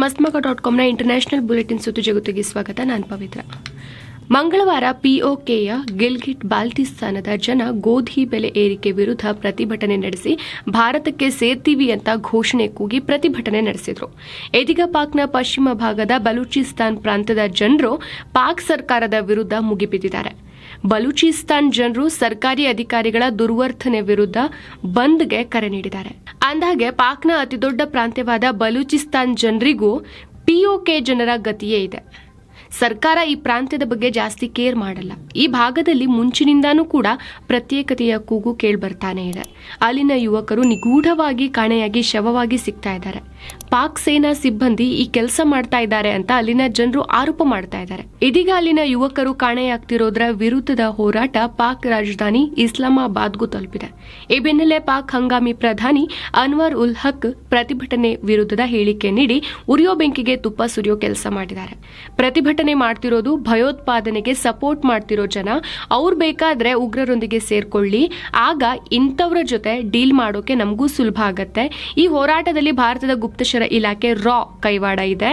Mastmaga dot ಕಾಮ್ನ international bulletin ಸುದ್ದಿ ಜಗತ್ತಿಗೆ ಸ್ವಾಗತ. ನಾನು ಪವಿತ್ರ. ಮಂಗಳವಾರ ಪಿಒಕೆಯ ಗಿಲ್ಗಿಟ್ ಬಾಲ್ಟಿಸ್ತಾನದ ಜನ ಗೋಧಿ ಬೆಲೆ ಏರಿಕೆ ವಿರುದ್ಧ ಪ್ರತಿಭಟನೆ ನಡೆಸಿ ಭಾರತಕ್ಕೆ ಸೇರ್ತೀವಿ ಅಂತ ಘೋಷಣೆ ಕೂಗಿ ಪ್ರತಿಭಟನೆ ನಡೆಸಿದರು. ಇದೀಗ ಪಾಕ್ನ ಪಶ್ಚಿಮ ಭಾಗದ ಬಲೂಚಿಸ್ತಾನ್ ಪ್ರಾಂತ್ಯದ ಜನರು ಪಾಕ್ ಸರ್ಕಾರದ ವಿರುದ್ಧ ಮುಗಿಬಿದ್ದಿದ್ದಾರೆ. ಬಲೂಚಿಸ್ತಾನ್ ಜನರು ಸರ್ಕಾರಿ ಅಧಿಕಾರಿಗಳ ದುರ್ವರ್ತನೆ ವಿರುದ್ಧ ಬಂದ್ಗೆ ಕರೆ ನೀಡಿದ್ದಾರೆ. ಅಂದಾಗೆ ಪಾಕ್ನ ಅತಿದೊಡ್ಡ ಪ್ರಾಂತ್ಯವಾದ ಬಲೂಚಿಸ್ತಾನ್ ಜನರಿಗೂ ಪಿಒಕೆ ಜನರ ಗತಿಯೇ ಇದೆ. ಸರ್ಕಾರ ಈ ಪ್ರಾಂತ್ಯದ ಬಗ್ಗೆ ಜಾಸ್ತಿ ಕೇರ್ ಮಾಡಲ್ಲ. ಈ ಭಾಗದಲ್ಲಿ ಮುಂಚಿನಿಂದಾನೂ ಕೂಡ ಪ್ರತ್ಯೇಕತೆಯ ಕೂಗು ಕೇಳ್ಬರ್ತಾನೆ ಇದೆ. ಅಲ್ಲಿನ ಯುವಕರು ನಿಗೂಢವಾಗಿ ಕಾಣೆಯಾಗಿ ಶವವಾಗಿ ಸಿಗ್ತಾ ಇದ್ದಾರೆ. ಪಾಕ್ ಸೇನಾ ಸಿಬ್ಬಂದಿ ಈ ಕೆಲಸ ಮಾಡ್ತಾ ಇದ್ದಾರೆ ಅಂತ ಅಲ್ಲಿನ ಜನರು ಆರೋಪ ಮಾಡ್ತಾ ಇದ್ದಾರೆ. ಇದೀಗ ಅಲ್ಲಿನ ಯುವಕರು ಕಾಣೆಯಾಗ್ತಿರೋದ್ರ ವಿರುದ್ಧದ ಹೋರಾಟ ಪಾಕ್ ರಾಜಧಾನಿ ಇಸ್ಲಾಮಾಬಾದ್ಗೂ ತಲುಪಿದೆ. ಈ ಬೆನ್ನಲ್ಲೇ ಪಾಕ್ ಹಂಗಾಮಿ ಪ್ರಧಾನಿ ಅನ್ವರ್ ಉಲ್ ಹಕ್ ಪ್ರತಿಭಟನೆ ವಿರುದ್ಧದ ಹೇಳಿಕೆ ನೀಡಿ ಉರಿಯೋ ಬೆಂಕಿಗೆ ತುಪ್ಪ ಸುರಿಯೋ ಕೆಲಸ ಮಾಡಿದ್ದಾರೆ. ಪ್ರತಿಭಟನೆ ಮಾಡ್ತಿರೋದು ಭಯೋತ್ಪಾದನೆಗೆ ಸಪೋರ್ಟ್ ಮಾಡ್ತಿರೋ ಜನ. ಅವ್ರು ಬೇಕಾದ್ರೆ ಉಗ್ರರೊಂದಿಗೆ ಸೇರ್ಕೊಳ್ಳಿ. ಆಗ ಇಂಥವ್ರ ಜೊತೆ ಡೀಲ್ ಮಾಡೋಕೆ ನಮಗೂ ಸುಲಭ ಆಗತ್ತೆ. ಈ ಹೋರಾಟದಲ್ಲಿ ಭಾರತದ ಗುಪ್ತಚರ ಇಲಾಖೆ ರಾ ಕೈವಾಡ ಇದೆ.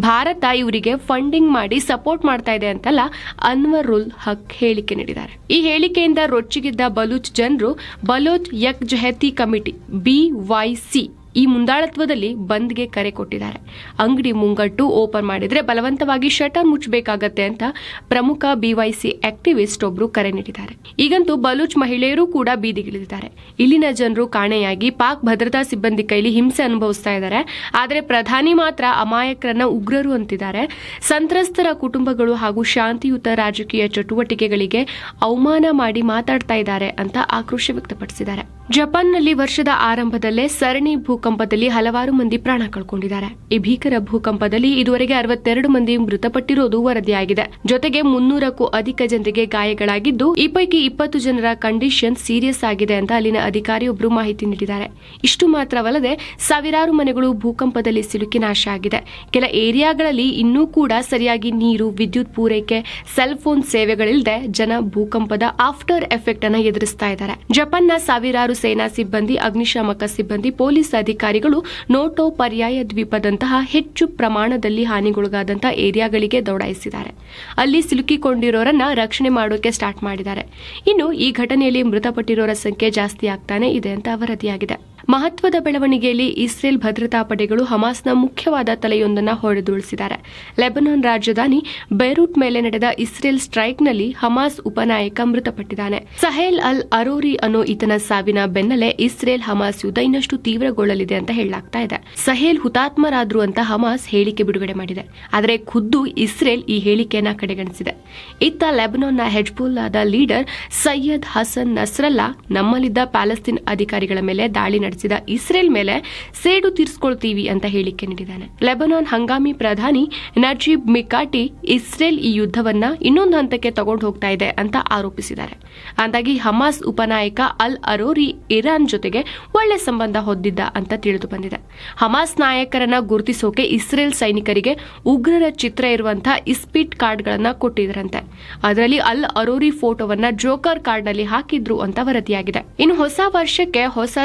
ಭಾರತ ಇವರಿಗೆ ಫಂಡಿಂಗ್ ಮಾಡಿ ಸಪೋರ್ಟ್ ಮಾಡ್ತಾ ಇದೆ ಅಂತಲ್ಲ ಅನ್ವರ್ ಉಲ್ ಹಕ್ ಹೇಳಿಕೆ ನೀಡಿದ್ದಾರೆ. ಈ ಹೇಳಿಕೆಯಿಂದ ರೊಚ್ಚಿಗಿದ್ದ ಬಲೂಚ್ ಜನರು ಬಲೋಚ್ ಯಕ್ ಜಹತಿ ಕಮಿಟಿ ಬಿವೈಸಿ ಈ ಮುಂದಾಳತ್ವದಲ್ಲಿ ಬಂದ್ಗೆ ಕರೆ ಕೊಟ್ಟಿದ್ದಾರೆ. ಅಂಗಡಿ ಮುಂಗಟ್ಟು ಓಪನ್ ಮಾಡಿದ್ರೆ ಬಲವಂತವಾಗಿ ಶಟರ್ ಮುಚ್ಚಬೇಕಾಗತ್ತೆ ಅಂತ ಪ್ರಮುಖ ಬಿವೈಸಿ ಆಕ್ಟಿವಿಸ್ಟ್ ಒಬ್ರು ಕರೆ ನೀಡಿದ್ದಾರೆ. ಈಗಂತೂ ಬಲೂಚ್ ಮಹಿಳೆಯರು ಕೂಡ ಬೀದಿಗಿಳಿದಿದ್ದಾರೆ. ಇಲ್ಲಿನ ಜನರು ಕಾಣೆಯಾಗಿ ಪಾಕ್ ಭದ್ರತಾ ಸಿಬ್ಬಂದಿ ಕೈಲಿ ಹಿಂಸೆ ಅನುಭವಿಸ್ತಾ ಇದ್ದಾರೆ. ಆದರೆ ಪ್ರಧಾನಿ ಮಾತ್ರ ಅಮಾಯಕರನ್ನ ಉಗ್ರರು ಅಂತಿದ್ದಾರೆ. ಸಂತ್ರಸ್ತರ ಕುಟುಂಬಗಳು ಹಾಗೂ ಶಾಂತಿಯುತ ರಾಜಕೀಯ ಚಟುವಟಿಕೆಗಳಿಗೆ ಅವಮಾನ ಮಾಡಿ ಮಾತಾಡ್ತಾ ಇದ್ದಾರೆ ಅಂತ ಆಕ್ರೋಶ ವ್ಯಕ್ತಪಡಿಸಿದ್ದಾರೆ. ಜಪಾನ್ನಲ್ಲಿ ವರ್ಷದ ಆರಂಭದಲ್ಲೇ ಸರಣಿ ಭೂಕಂಪದಲ್ಲಿ ಹಲವಾರು ಮಂದಿ ಪ್ರಾಣ ಕಳ್ಕೊಂಡಿದ್ದಾರೆ. ಈ ಭೀಕರ ಭೂಕಂಪದಲ್ಲಿ ಇದುವರೆಗೆ ಅರವತ್ತೆರಡು ಮಂದಿ ಮೃತಪಟ್ಟಿರುವುದು ವರದಿಯಾಗಿದೆ. ಜೊತೆಗೆ ಮುನ್ನೂರಕ್ಕೂ ಅಧಿಕ ಜನರಿಗೆ ಗಾಯಗಳಾಗಿದ್ದು, ಈ ಪೈಕಿ ಇಪ್ಪತ್ತು ಜನರ ಕಂಡೀಷನ್ ಸೀರಿಯಸ್ ಆಗಿದೆ ಅಂತ ಅಲ್ಲಿನ ಅಧಿಕಾರಿಯೊಬ್ಬರು ಮಾಹಿತಿ ನೀಡಿದ್ದಾರೆ. ಇಷ್ಟು ಮಾತ್ರವಲ್ಲದೆ, ಸಾವಿರಾರು ಮನೆಗಳು ಭೂಕಂಪದಲ್ಲಿ ಸಿಲುಕಿ ನಾಶ ಆಗಿದೆ. ಕೆಲ ಏರಿಯಾಗಳಲ್ಲಿ ಇನ್ನೂ ಕೂಡ ಸರಿಯಾಗಿ ನೀರು, ವಿದ್ಯುತ್ ಪೂರೈಕೆ ಸೆಲ್ ಫೋನ್ ಸೇವೆಗಳಿಲ್ಲದೆ ಜನ ಭೂಕಂಪದ ಆಫ್ಟರ್ ಎಫೆಕ್ಟ್ ಅನ್ನು ಎದುರಿಸ್ತಾ ಇದ್ದಾರೆ. ಜಪಾನ್ನ ಸಾವಿರಾರು ಸೇನಾ ಸಿಬ್ಬಂದಿ, ಅಗ್ನಿಶಾಮಕ ಸಿಬ್ಬಂದಿ, ಪೊಲೀಸ್ ಅಧಿಕಾರಿಗಳು ನೋಟೋ ಪರ್ಯಾಯ ದ್ವೀಪದಂತಹ ಹೆಚ್ಚು ಪ್ರಮಾಣದಲ್ಲಿ ಹಾನಿಗೊಳಗಾದಂತಹ ಏರಿಯಾಗಳಿಗೆ ದೌಡಾಯಿಸಿದ್ದಾರೆ. ಅಲ್ಲಿ ಸಿಲುಕಿಕೊಂಡಿರೋರನ್ನ ರಕ್ಷಣೆ ಮಾಡೋಕೆ ಸ್ಟಾರ್ಟ್ ಮಾಡಿದ್ದಾರೆ. ಇನ್ನು ಈ ಘಟನೆಯಲ್ಲಿ ಮೃತಪಟ್ಟಿರೋರ ಸಂಖ್ಯೆ ಜಾಸ್ತಿ ಆಗ್ತಾನೆ ಇದೆ ಅಂತ ವರದಿಯಾಗಿದೆ. ಮಹತ್ವದ ಬೆಳವಣಿಗೆಯಲ್ಲಿ ಇಸ್ರೇಲ್ ಭದ್ರತಾ ಪಡೆಗಳು ಹಮಾಸ್ನ ಮುಖ್ಯವಾದ ತಲೆಯೊಂದನ್ನು ಹೊಡೆದುರುಳಿಸಿದ್ದಾರೆ. ಲೆಬನಾನ್ ರಾಜಧಾನಿ ಬೈರೂಟ್ ಮೇಲೆ ನಡೆದ ಇಸ್ರೇಲ್ ಸ್ಟ್ರೈಕ್ನಲ್ಲಿ ಹಮಾಸ್ ಉಪನಾಯಕ ಮೃತಪಟ್ಟಿದ್ದಾನೆ. ಸಹೇಲ್ ಅಲ್ ಅರೋರಿ ಅನ್ನೋ ಈತನ ಸಾವಿನ ಬೆನ್ನಲ್ಲೇ ಇಸ್ರೇಲ್ ಹಮಾಸ್ ಯುದ್ಧ ಇನ್ನಷ್ಟು ತೀವ್ರಗೊಳ್ಳಲಿದೆ ಅಂತ ಹೇಳಲಾಗ್ತಾ ಇದೆ. ಸಹೇಲ್ ಹುತಾತ್ಮರಾದ್ರು ಅಂತ ಹಮಾಸ್ ಹೇಳಿಕೆ ಬಿಡುಗಡೆ ಮಾಡಿದೆ. ಆದರೆ ಖುದ್ದು ಇಸ್ರೇಲ್ ಈ ಹೇಳಿಕೆಯನ್ನ ಕಡೆಗಣಿಸಿದೆ. ಇತ್ತ ಲೆಬನಾನ್ನ ಹೆಜ್ಬುಲ್ಲಾದ ಲೀಡರ್ ಸೈಯದ್ ಹಸನ್ ನಸ್ರಲ್ಲಾ ನಮ್ಮಲ್ಲಿದ್ದ ಪ್ಯಾಲೆಸ್ತೀನ್ ಅಧಿಕಾರಿಗಳ ಮೇಲೆ ದಾಳಿ ನಡೆಸಿದ ಇಸ್ರೇಲ್ ಮೇಲೆ ಸೇಡು ತೀರಿಸಿಕೊಳ್ತೀವಿ ಅಂತ ಹೇಳಿಕೆ ನೀಡಿದ್ದಾನೆ. ಲೆಬನಾನ್ ಹಂಗಾಮಿ ಪ್ರಧಾನಿ ನಜೀಬ್ ಮಿಕಾಟಿ ಇಸ್ರೇಲ್ ಈ ಯುದ್ಧವನ್ನ ಇನ್ನೊಂದು ಹಂತಕ್ಕೆ ತಗೊಂಡು ಹೋಗ್ತಾ ಇದೆ ಅಂತ ಆರೋಪಿಸಿದ್ದಾರೆ. ಅಂದಾಗಿ ಹಮಾಸ್ ಉಪನಾಯಕ ಅಲ್ ಅರೋರಿ ಇರಾನ್ ಜೊತೆಗೆ ಒಳ್ಳೆ ಸಂಬಂಧ ಹೊಂದಿದ್ದ ಅಂತ ತಿಳಿದು ಬಂದಿದೆ. ಹಮಾಸ್ ನಾಯಕರನ್ನ ಗುರುತಿಸೋಕೆ ಇಸ್ರೇಲ್ ಸೈನಿಕರಿಗೆ ಉಗ್ರರ ಚಿತ್ರ ಇರುವಂತಹ ಇಸ್ಪಿಟ್ ಕಾರ್ಡ್ಗಳನ್ನ ಕೊಟ್ಟಿದ್ರಂತೆ. ಅದರಲ್ಲಿ ಅಲ್ ಅರೋರಿ ಫೋಟೋವನ್ನ ಜೋಕರ್ ಕಾರ್ಡ್ನಲ್ಲಿ ಹಾಕಿದ್ರು ಅಂತ ವರದಿಯಾಗಿದೆ. ಇನ್ನು ಹೊಸ ವರ್ಷಕ್ಕೆ ಹೊಸ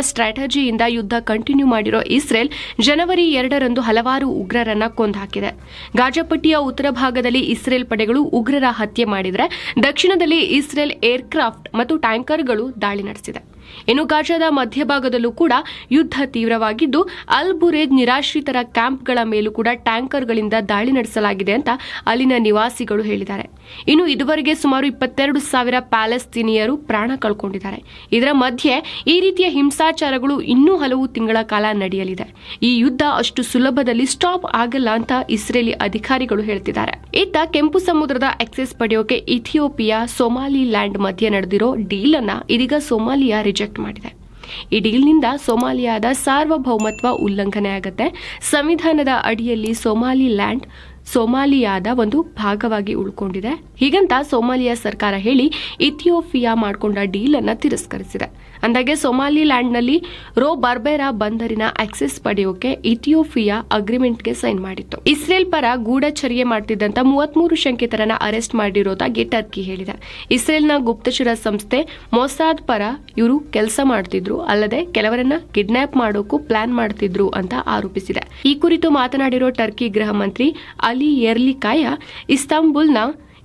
ಸ್ಟ್ರಾಟಜಿಯಿಂದ ಯುದ್ಧ ಕಂಟಿನ್ಯೂ ಮಾಡಿರೋ ಇಸ್ರೇಲ್ ಜನವರಿ ಎರಡರಂದು ಹಲವಾರು ಉಗ್ರರನ್ನ ಕೊಂದಾಕಿದೆ. ಗಾಜಾಪಟ್ಟಿಯ ಉತ್ತರ ಭಾಗದಲ್ಲಿ ಇಸ್ರೇಲ್ ಪಡೆಗಳು ಉಗ್ರರ ಹತ್ಯೆ ಮಾಡಿದರೆ, ದಕ್ಷಿಣದಲ್ಲಿ ಇಸ್ರೇಲ್ ಏರ್ಕ್ರಾಫ್ಟ್ ಮತ್ತು ಟ್ಯಾಂಕರ್ಗಳು ದಾಳಿ ನಡೆಸಿದೆ. ಇನ್ನು ಗಾಜಾದ ಮಧ್ಯಭಾಗದಲ್ಲೂ ಕೂಡ ಯುದ್ಧ ತೀವ್ರವಾಗಿದ್ದು ಅಲ್ ಬುರೇದ್ ನಿರಾಶ್ರಿತರ ಕ್ಯಾಂಪ್ಗಳ ಮೇಲೂ ಕೂಡ ಟ್ಯಾಂಕರ್ಗಳಿಂದ ದಾಳಿ ನಡೆಸಲಾಗಿದೆ ಅಂತ ಅಲ್ಲಿನ ನಿವಾಸಿಗಳು ಹೇಳಿದ್ದಾರೆ. ಇನ್ನು ಇದುವರೆಗೆ ಸುಮಾರು ಇಪ್ಪತ್ತೆರಡು ಸಾವಿರ ಪ್ಯಾಲೆಸ್ತೀನಿಯರು ಪ್ರಾಣ ಕಳ್ಕೊಂಡಿದ್ದಾರೆ. ಇದರ ಮಧ್ಯೆ ಈ ರೀತಿಯ ಹಿಂಸಾಚಾರಗಳು ಇನ್ನೂ ಹಲವು ತಿಂಗಳ ಕಾಲ ನಡೆಯಲಿದೆ. ಈ ಯುದ್ಧ ಅಷ್ಟು ಸುಲಭದಲ್ಲಿ ಸ್ಟಾಪ್ ಆಗಲ್ಲ ಅಂತ ಇಸ್ರೇಲಿ ಅಧಿಕಾರಿಗಳು ಹೇಳ್ತಿದ್ದಾರೆ. ಇತ್ತ ಕೆಂಪು ಸಮುದ್ರದ ಎಕ್ಸೆಸ್ ಪಡೆಯೋಕೆ ಇಥಿಯೋಪಿಯಾ ಸೋಮಾಲಿ ಲ್ಯಾಂಡ್ ಮಧ್ಯೆ ನಡೆದಿರೋ ಡೀಲ್ ಅನ್ನ ಇದೀಗ ಸೊಮಾಲಿಯಾ ರಿಜೆಕ್ಟ್ ಮಾಡಿದೆ. ಈ ಡೀಲ್ನಿಂದ ಸೊಮಾಲಿಯಾದ ಸಾರ್ವಭೌಮತ್ವ ಉಲ್ಲಂಘನೆ ಆಗುತ್ತೆ ಸಂವಿಧಾನದ ಅಡಿಯಲ್ಲಿ ಸೋಮಾಲಿ ಲ್ಯಾಂಡ್ ಸೊಮಾಲಿಯಾದ ಒಂದು ಭಾಗವಾಗಿ ಉಳ್ಕೊಂಡಿದೆ. ಹೀಗಂತ ಸೋಮಾಲಿಯಾ ಸರ್ಕಾರ ಹೇಳಿ ಇಥಿಯೋಪಿಯಾ ಮಾಡಿಕೊಂಡ ಡೀಲ್ ಅನ್ನ ತಿರಸ್ಕರಿಸಿದೆ. ಅಂದಾಗೆ ಸೊಮಾಲಿಲ್ಯಾಂಡ್ನಲ್ಲಿ ರೋ ಬರ್ಬೆರಾ ಬಂದರಿನ ಆಕ್ಸೆಸ್ ಪಡೆಯೋಕೆ ಇಥಿಯೋಪಿಯಾ ಅಗ್ರಿಮೆಂಟ್ಗೆ ಸೈನ್ ಮಾಡಿತ್ತು. ಇಸ್ರೇಲ್ ಪರ ಗೂಢಚರ್ಯೆ ಮಾಡ್ತಿದ್ದಂತ ಮೂವತ್ಮೂರು ಶಂಕಿತರನ್ನ ಅರೆಸ್ಟ್ ಮಾಡಿರೋದಾಗಿ ಟರ್ಕಿ ಹೇಳಿದೆ. ಇಸ್ರೇಲ್ನ ಗುಪ್ತಚರ ಸಂಸ್ಥೆ ಮೊಸಾದ್ ಪರ ಇವರು ಕೆಲಸ ಮಾಡ್ತಿದ್ರು, ಅಲ್ಲದೆ ಕೆಲವರನ್ನ ಕಿಡ್ನಾಪ್ ಮಾಡೋಕು ಪ್ಲಾನ್ ಮಾಡ್ತಿದ್ರು ಅಂತ ಆರೋಪಿಸಿದೆ. ಈ ಕುರಿತು ಮಾತನಾಡಿರೋ ಟರ್ಕಿ ಗೃಹ ಮಂತ್ರಿ ಅಲಿ ಎರ್ಲಿಕಾಯ ಇಸ್ತಾಂಬುಲ್ನ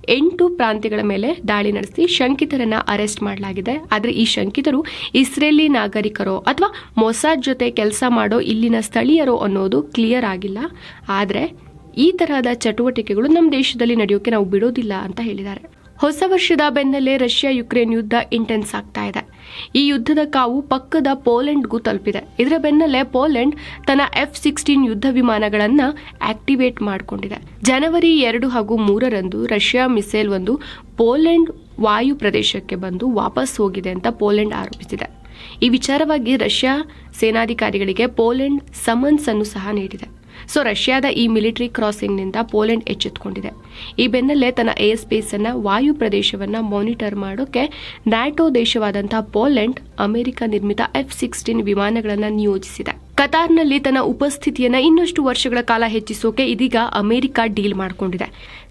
ಎಂಟು ಪ್ರಾಂತ್ಯಗಳ ಮೇಲೆ ದಾಳಿ ನಡೆಸಿ ಶಂಕಿತರನ್ನ ಅರೆಸ್ಟ್ ಮಾಡಲಾಗಿದೆ. ಆದರೆ ಈ ಶಂಕಿತರು ಇಸ್ರೇಲಿ ನಾಗರಿಕರೋ ಅಥವಾ ಮೊಸಾದ್ ಜೊತೆ ಕೆಲಸ ಮಾಡೋ ಇಲ್ಲಿನ ಸ್ಥಳೀಯರೋ ಅನ್ನೋದು ಕ್ಲಿಯರ್ ಆಗಿಲ್ಲ. ಆದರೆ ಈ ತರಹದ ಚಟುವಟಿಕೆಗಳು ನಮ್ಮ ದೇಶದಲ್ಲಿ ನಡೆಯೋಕೆ ನಾವು ಬಿಡೋದಿಲ್ಲ ಅಂತ ಹೇಳಿದ್ದಾರೆ. ಹೊಸ ವರ್ಷದ ಬೆನ್ನಲ್ಲೇ ರಷ್ಯಾ ಯುಕ್ರೇನ್ ಯುದ್ಧ ಇಂಟೆನ್ಸ್ ಆಗ್ತಾ ಇದೆ. ಈ ಯುದ್ಧದ ಕಾವು ಪಕ್ಕದ ಪೋಲೆಂಡ್ಗೂ ತಲುಪಿದೆ. ಇದರ ಬೆನ್ನಲ್ಲೇ ಪೋಲೆಂಡ್ ತನ್ನ ಎಫ್ ಸಿಕ್ಸ್ಟೀನ್ ಯುದ್ಧ ವಿಮಾನಗಳನ್ನು ಆಕ್ಟಿವೇಟ್ ಮಾಡಿಕೊಂಡಿದೆ. ಜನವರಿ ಎರಡು ಹಾಗೂ ಮೂರರಂದು ರಷ್ಯಾ ಮಿಸೈಲ್ ಒಂದು ಪೋಲೆಂಡ್ ವಾಯು ಪ್ರದೇಶಕ್ಕೆ ಬಂದು ವಾಪಸ್ ಹೋಗಿದೆ ಅಂತ ಪೋಲೆಂಡ್ ಆರೋಪಿಸಿದೆ. ಈ ವಿಚಾರವಾಗಿ ರಷ್ಯಾ ಸೇನಾಧಿಕಾರಿಗಳಿಗೆ ಪೋಲೆಂಡ್ ಸಮನ್ಸ್ ಅನ್ನು ಸಹ ನೀಡಿದೆ. ಸೊ ರಷ್ಯಾದ ಈ ಮಿಲಿಟರಿ ಕ್ರಾಸಿಂಗ್ನಿಂದ ಪೋಲೆಂಡ್ ಎಚ್ಚೆತ್ತುಕೊಂಡಿದೆ ಈ ಬೆನ್ನಲ್ಲೇ ತನ್ನ ಏರ್ ಸ್ಪೇಸ್ ಅನ್ನ ವಾಯು ಪ್ರದೇಶವನ್ನ ಮಾನಿಟರ್ ಮಾಡೋಕೆ ನ್ಯಾಟೋ ದೇಶವಾದಂತಹ ಪೋಲೆಂಡ್, ಅಮೆರಿಕ ನಿರ್ಮಿತ ಎಫ್ ಸಿಕ್ಸ್ಟೀನ್ ವಿಮಾನಗಳನ್ನು ನಿಯೋಜಿಸಿದೆ. ಕತಾರ್ನಲ್ಲಿ ತನ್ನ ಉಪಸ್ಥಿತಿಯನ್ನ ಇನ್ನಷ್ಟು ವರ್ಷಗಳ ಕಾಲ ಹೆಚ್ಚಿಸೋಕೆ ಇದೀಗ ಅಮೆರಿಕ ಡೀಲ್ ಮಾಡಿಕೊಂಡಿದೆ.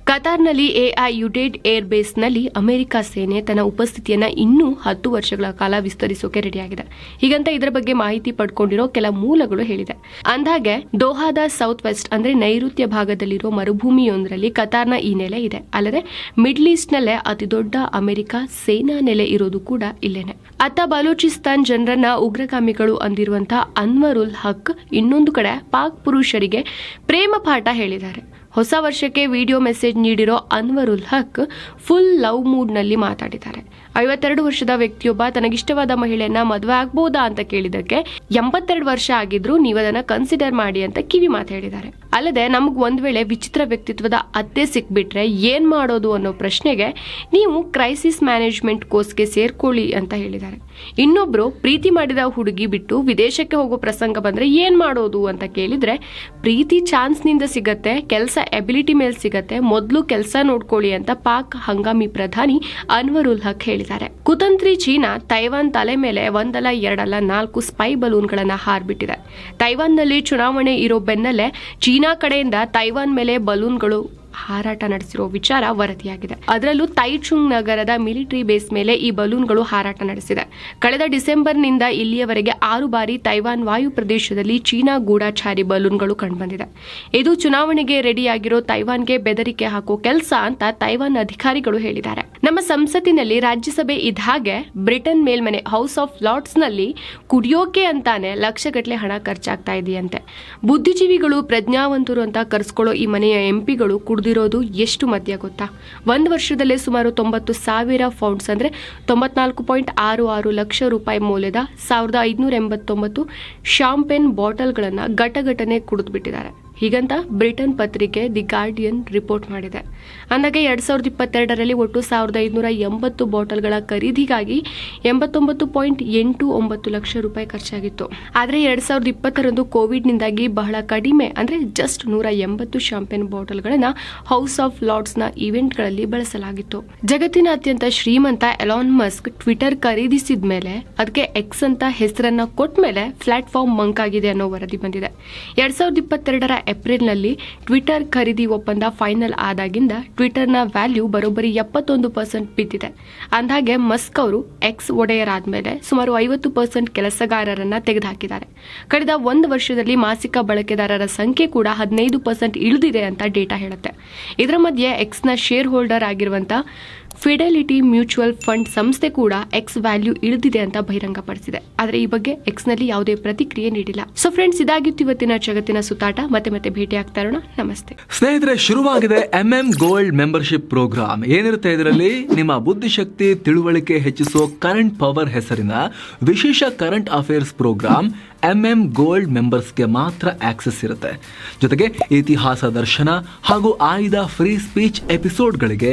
ಕತಾರ್ನಲ್ಲಿ ಎಐ ಯುಡೇಡ್ ಏರ್ ಬೇಸ್ನಲ್ಲಿ ಅಮೆರಿಕ ಸೇನೆ ತನ್ನ ಉಪಸ್ಥಿತಿಯನ್ನು ಇನ್ನೂ ಹತ್ತು ವರ್ಷಗಳ ಕಾಲ ವಿಸ್ತರಿಸೋಕೆ ರೆಡಿಯಾಗಿದೆ. ಹೀಗಂತ ಇದರ ಬಗ್ಗೆ ಮಾಹಿತಿ ಪಡ್ಕೊಂಡಿರೋ ಕೆಲ ಮೂಲಗಳು ಹೇಳಿದೆ. ಅಂದಾಗೆ ದೋಹಾದ ಸೌತ್ ವೆಸ್ಟ್ ಅಂದ್ರೆ ನೈಋತ್ಯ ಭಾಗದಲ್ಲಿರೋ ಮರುಭೂಮಿಯೊಂದರಲ್ಲಿ ಕತಾರ್ನ ಈ ನೆಲೆ ಇದೆ. ಅಲ್ಲದೆ, ಮಿಡ್ಲ್ ಈಸ್ಟ್ ನಲ್ಲೇ ಅತಿ ದೊಡ್ಡ ಅಮೆರಿಕ ಸೇನಾ ನೆಲೆ ಇರೋದು ಕೂಡ ಇಲ್ಲೇನೆ. ಅತ್ತ ಬಲೂಚಿಸ್ತಾನ್ ಜನರನ್ನ ಉಗ್ರಗಾಮಿಗಳು ಅಂದಿರುವಂತಹ ಅನ್ವರುಲ್ ಹಕ್ ಇನ್ನೊಂದು ಕಡೆ ಪಾಕ್ ಪುರುಷರಿಗೆ ಪ್ರೇಮ ಪಾಠ ಹೇಳಿದ್ದಾರೆ. ಹೊಸ ವರ್ಷಕ್ಕೆ ವಿಡಿಯೋ ಮೆಸೇಜ್ ನೀಡಿರೋ ಅನ್ವರುಲ್ ಹಕ್ ಫುಲ್ ಲವ್ ಮೂಡ್ನಲ್ಲಿ ಮಾತಾಡಿದ್ದಾರೆ. ಐವತ್ತೆರಡು ವರ್ಷದ ವ್ಯಕ್ತಿಯೊಬ್ಬ ತನಗಿಷ್ಟವಾದ ಮಹಿಳೆಯನ್ನ ಮದುವೆ ಆಗ್ಬೋದಾ ಅಂತ ಕೇಳಿದಕ್ಕೆ ಎಂಬತ್ತೆರಡು ವರ್ಷ ಆಗಿದ್ರು ನೀವು ಅದನ್ನ ಕನ್ಸಿಡರ್ ಮಾಡಿ ಅಂತ ಕಿವಿ ಮಾತು ಹೇಳಿದ್ದಾರೆ. ಅಲ್ಲದೆ ನಮಗ್ ಒಂದ್ ವೇಳೆ ವಿಚಿತ್ರ ವ್ಯಕ್ತಿತ್ವದ ಅತ್ತೆ ಸಿಕ್ಬಿಟ್ರೆ ಏನ್ ಮಾಡೋದು ಅನ್ನೋ ಪ್ರಶ್ನೆಗೆ ನೀವು ಕ್ರೈಸಿಸ್ ಮ್ಯಾನೇಜ್ಮೆಂಟ್ ಕೋರ್ಸ್ಗೆ ಸೇರ್ಕೊಳ್ಳಿ ಅಂತ ಹೇಳಿದ್ದಾರೆ. ಇನ್ನೊಬ್ರು ಪ್ರೀತಿ ಮಾಡಿದ ಹುಡುಗಿ ಬಿಟ್ಟು ವಿದೇಶಕ್ಕೆ ಹೋಗೋ ಪ್ರಸಂಗ ಬಂದ್ರೆ ಏನ್ ಮಾಡೋದು ಅಂತ ಕೇಳಿದ್ರೆ, ಪ್ರೀತಿ ಚಾನ್ಸ್ನಿಂದ ಸಿಗತ್ತೆ, ಕೆಲಸ ಎಬಿಲಿಟಿ ಮೇಲೆ ಸಿಗತ್ತೆ. ಮೊದಲು ಕೆಲಸ ನೋಡ್ಕೊಳ್ಳಿ ಅಂತ ಪಾಕ್ ಹಂಗಾಮಿ ಪ್ರಧಾನಿ ಅನ್ವರುಲ್ ಹಕ್ ಹೇಳಿದ್ದಾರೆ. ಕುತಂತ್ರಿ ಚೀನಾ ತೈವಾನ್ ತಲೆ ಮೇಲೆ ಒಂದಲ್ಲ, ಎರಡಲ್ಲ, ನಾಲ್ಕು ಸ್ಪೈ ಬಲೂನ್ಗಳನ್ನ ಹಾರ್ಬಿಟ್ಟಿದೆ. ತೈವಾನ್ನಲ್ಲಿ ಚುನಾವಣೆ ಇರೋ ಬೆನ್ನಲ್ಲೇ ಚೀನಾ ಕಡೆಯಿಂದ ತೈವಾನ್ ಮೇಲೆ ಬಲೂನ್ಗಳು ಹಾರಾಟ ನಡೆಸಿರೋ ವಿಚಾರ ವರದಿಯಾಗಿದೆ. ಅದರಲ್ಲೂ ತೈಚುಂಗ್ ನಗರದ ಮಿಲಿಟರಿ ಬೇಸ್ ಮೇಲೆ ಈ ಬಲೂನ್ಗಳು ಹಾರಾಟ ನಡೆಸಿದೆ. ಕಳೆದ ಡಿಸೆಂಬರ್ನಿಂದ ಇಲ್ಲಿಯವರೆಗೆ ಆರು ಬಾರಿ ತೈವಾನ್ ವಾಯು ಪ್ರದೇಶದಲ್ಲಿ ಚೀನಾ ಗೂಢಾಚಾರಿ ಬಲೂನ್ಗಳು ಕಂಡುಬಂದಿದೆ. ಇದು ಚುನಾವಣೆಗೆ ರೆಡಿಯಾಗಿರೋ ತೈವಾನ್ಗೆ ಬೆದರಿಕೆ ಹಾಕೋ ಕೆಲಸ ಅಂತ ತೈವಾನ್ ಅಧಿಕಾರಿಗಳು ಹೇಳಿದ್ದಾರೆ. ನಮ್ಮ ಸಂಸತ್ತಿನಲ್ಲಿ ರಾಜ್ಯಸಭೆ ಇದ್ಹಾಗೆ ಬ್ರಿಟನ್ ಮೇಲ್ಮನೆ ಹೌಸ್ ಆಫ್ ಲಾರ್ಡ್ಸ್ನಲ್ಲಿ ಕುಡಿಯೋಕೆ ಅಂತಾನೆ ಲಕ್ಷಗಟ್ಟಲೆ ಹಣ ಖರ್ಚಾಗ್ತಾ ಇದೆಯಂತೆ. ಬುದ್ಧಿಜೀವಿಗಳು, ಪ್ರಜ್ಞಾವಂತರು ಅಂತ ಕರೆಸ್ಕೊಳ್ಳೋ ಈ ಮನೆಯ ಎಂಪಿಗಳು ಕುಡಿದಿರೋದು ಎಷ್ಟು ಮದ್ಯ ಗೊತ್ತಾ? ಒಂದು ವರ್ಷದಲ್ಲೇ ಸುಮಾರು ತೊಂಬತ್ತು ಸಾವಿರ ಫೌಂಡ್ಸ್ ಅಂದ್ರೆ ತೊಂಬತ್ನಾಲ್ಕು ಪಾಯಿಂಟ್ ಆರು ಆರು ಲಕ್ಷ ರೂಪಾಯಿ ಮೌಲ್ಯದ ಸಾವಿರದ ಐದುನೂರ ಎಂಬತ್ತೊಂಬತ್ತು ಶಾಂಪೇನ್ ಬಾಟಲ್ಗಳನ್ನು ಘಟಘಟನೆ ಕುಡಿದ್ಬಿಟ್ಟಿದ್ದಾರೆ. ಹೀಗಂತ ಬ್ರಿಟನ್ ಪತ್ರಿಕೆ ದಿ ಗಾರ್ಡಿಯನ್ ರಿಪೋರ್ಟ್ ಮಾಡಿದೆ. ಅಂದಾಗೆ ಎರಡು ಸಾವಿರದ ಇಪ್ಪತ್ತೆರಡರಲ್ಲಿ ಒಟ್ಟು ಸಾವಿರದ ಐದುನೂರ ಎಂಬತ್ತು ಬಾಟಲ್ಗಳ ಖರೀದಿಗಾಗಿ ಎಂಬತ್ತೊಂಬತ್ತು ಪಾಯಿಂಟ್ ಎಂಟು ಒಂಬತ್ತು ಲಕ್ಷ ರೂಪಾಯಿ ಖರ್ಚಾಗಿತ್ತು. ಆದರೆ ಎರಡು ಸಾವಿರದ ಇಪ್ಪತ್ತರಂದು ಕೋವಿಡ್ನಿಂದಾಗಿ ಬಹಳ ಕಡಿಮೆ, ಅಂದರೆ ಜಸ್ಟ್ ನೂರ ಎಂಬತ್ತು ಶಾಂಪೇನ್ ಬಾಟಲ್ಗಳನ್ನು ಹೌಸ್ ಆಫ್ ಲಾರ್ಡ್ಸ್ನ ಇವೆಂಟ್ಗಳಲ್ಲಿ ಬಳಸಲಾಗಿತ್ತು. ಜಗತ್ತಿನ ಅತ್ಯಂತ ಶ್ರೀಮಂತ ಎಲಾನ್ ಮಸ್ಕ್ ಟ್ವಿಟರ್ ಖರೀದಿಸಿದ ಮೇಲೆ ಅದಕ್ಕೆ ಎಕ್ಸ್ ಅಂತ ಹೆಸರನ್ನ ಕೊಟ್ಟ ಮೇಲೆ ಪ್ಲಾಟ್ಫಾರ್ಮ್ ಮಂಕ್ ಆಗಿದೆ ಅನ್ನೋ ವರದಿ ಬಂದಿದೆ. ಎರಡ್ ಸಾವಿರದ ಇಪ್ಪತ್ತೆರಡರ ಏಪ್ರಿಲ್ನಲ್ಲಿ ಟ್ವಿಟರ್ ಖರೀದಿ ಒಪ್ಪಂದ ಫೈನಲ್ ಆದಾಗಿಂದ ಟ್ವಿಟರ್ನ ವ್ಯಾಲ್ಯೂ ಬರೋಬ್ಬರಿ ಎಪ್ಪತ್ತೊಂದು ಪರ್ಸೆಂಟ್ ಬಿದ್ದಿದೆ. ಅಂದಾಗೆ ಮಸ್ಕ್ ಅವರು ಎಕ್ಸ್ ಒಡೆಯರಾದ್ಮೇಲೆ ಸುಮಾರು ಐವತ್ತು ಪರ್ಸೆಂಟ್ ಕೆಲಸಗಾರರನ್ನ ತೆಗೆದುಹಾಕಿದ್ದಾರೆ. ಕಳೆದ ಒಂದು ವರ್ಷದಲ್ಲಿ ಮಾಸಿಕ ಬಳಕೆದಾರರ ಸಂಖ್ಯೆ ಕೂಡ ಹದಿನೈದು ಪರ್ಸೆಂಟ್ ಇಳಿದಿದೆ ಅಂತ ಡೇಟಾ ಹೇಳುತ್ತೆ. ಇದರ ಮಧ್ಯೆ ಎಕ್ಸ್ನ ಶೇರ್ ಹೋಲ್ಡರ್ ಆಗಿರುವಂತ ಫಿಡೆಲಿಟಿ ಮ್ಯೂಚುವಲ್ ಫಂಡ್ ಸಂಸ್ಥೆ ಕೂಡ ಎಕ್ಸ್ ವ್ಯಾಲ್ಯೂ ಇಳಿದಿದೆ ಅಂತ ಬಹಿರಂಗಪಡಿಸಿದೆ. ಆದರೆ ಈ ಬಗ್ಗೆ ಎಕ್ಸ್ನಲ್ಲಿ ಯಾವುದೇ ಪ್ರತಿಕ್ರಿಯೆ ನೀಡಿಲ್ಲ. ಸೊ ಫ್ರೆಂಡ್ಸ್ ಇದಾಗಿತ್ತು ಇವತ್ತಿನ ಜಗತ್ತಿನ ಸುತ್ತಾಟ. ಮತ್ತೆ ಮತ್ತೆ ಭೇಟಿ ಆಗ್ತಾ ಇರೋಣ. ನಮಸ್ತೆ. ಸ್ನೇಹಿತರೆ, ಶುರುವಾಗಿದೆ M M gold membership programme ಏನಿರುತ್ತೆ ಇದರಲ್ಲಿ? ನಿಮ್ಮ ಬುದ್ಧಿಶಕ್ತಿ, ತಿಳುವಳಿಕೆ ಹೆಚ್ಚಿಸೋ ಕರೆಂಟ್ ಪವರ್ ಹೆಸರಿನ ವಿಶೇಷ current affairs programme M M gold ಮೆಂಬರ್ಸ್ಗೆ ಮಾತ್ರ ಆಕ್ಸೆಸ್ ಇರುತ್ತೆ. ಜೊತೆಗೆ ಇತಿಹಾಸ ದರ್ಶನ ಹಾಗೂ ಆಯ್ದ ಫ್ರೀ ಸ್ಪೀಚ್ ಎಪಿಸೋಡ್ಗಳಿಗೆ